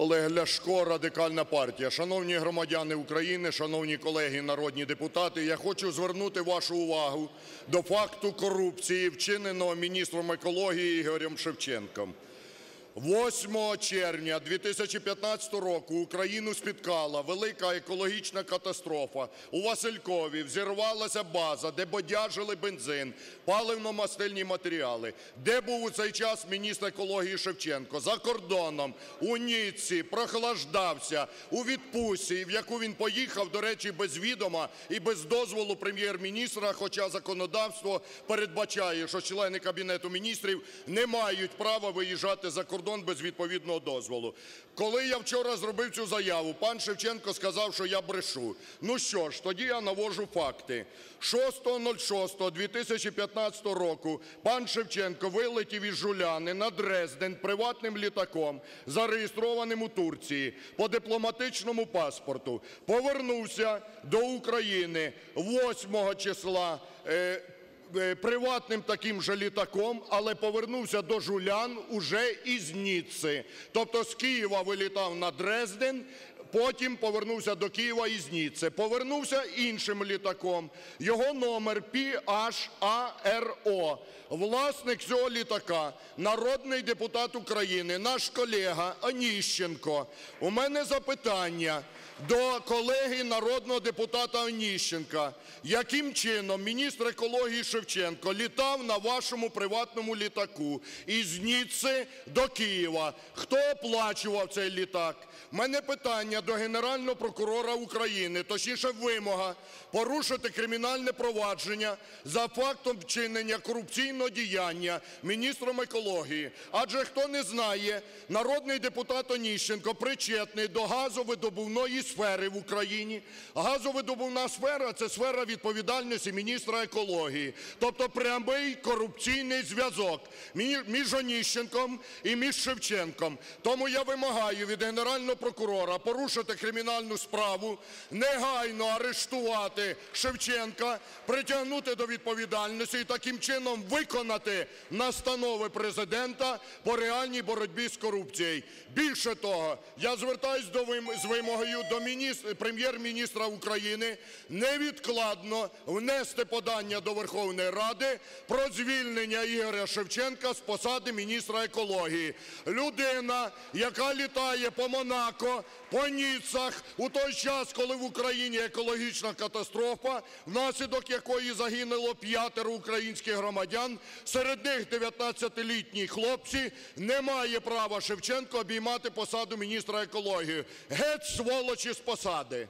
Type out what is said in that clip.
Олег Ляшко, Радикальна партія. Шановні громадяни України, шановні колеги народні депутати, я хочу звернути вашу увагу до факту корупції, вчиненого міністром екології Ігорем Шевченком. 8 червня 2015 року Україну спіткала велика екологічна катастрофа. У Василькові взірвалася база, де бодяжили бензин, паливно-мастильні матеріали. Де був у цей час міністр екології Шевченко? За кордоном, у Ніцці, прохлаждався, у відпустці, в яку він поїхав, до речі, без відома і без дозволу прем'єр-міністра, хоча законодавство передбачає, що члени Кабінету Міністрів не мають права виїжджати за кордон без відповідного дозволу. Коли я вчора зробив цю заяву, пан Шевченко сказав, що я брешу. Ну що ж, тоді я навожу факти. 6.06.2015 року пан Шевченко вилетів із Жуляни на Дрезден приватним літаком, зареєстрованим у Турції по дипломатичному паспорту. Повернувся до України 8 числа е, приватним таким же літаком, але повернувся до Жулян уже із Ніцци. Тобто з Києва вилітав на Дрезден, потім повернувся до Києва із Ніцци. Повернувся іншим літаком. Його номер PHARO. Власник цього літака – народний депутат України, наш колега Оніщенко. У мене запитання до колеги народного депутата Оніщенка. Яким чином міністр екології Шевченко літав на вашому приватному літаку із Ніцци до Києва? Хто оплачував цей літак? У мене питання до Генерального прокурора України, точніше вимога порушити кримінальне провадження за фактом вчинення корупційного діяння міністром екології. Адже хто не знає, народний депутат Оніщенко причетний до газовидобувної сфери в Україні. Газовидобувна сфера – це сфера відповідальності міністра екології. Тобто прямий корупційний зв'язок між Оніщенком і між Шевченком. Тому я вимагаю від Генерального прокурора порушити кримінальну справу, негайно арештувати Шевченка, притягнути до відповідальності і таким чином виконати настанови Президента по реальній боротьбі з корупцією. Більше того, я звертаюсь до вим- з вимогою до міністр- Прем'єр-міністра України невідкладно внести подання до Верховної Ради про звільнення Ігоря Шевченка з посади міністра екології. Людина, яка літає по Монако, по Ніццах у той час, коли в Україні екологічна катастрофа, внаслідок якої загинуло п'ятеро українських громадян, серед них 19-літні хлопці, не має права Шевченко обіймати посаду міністра екології. Геть сволочі з посади!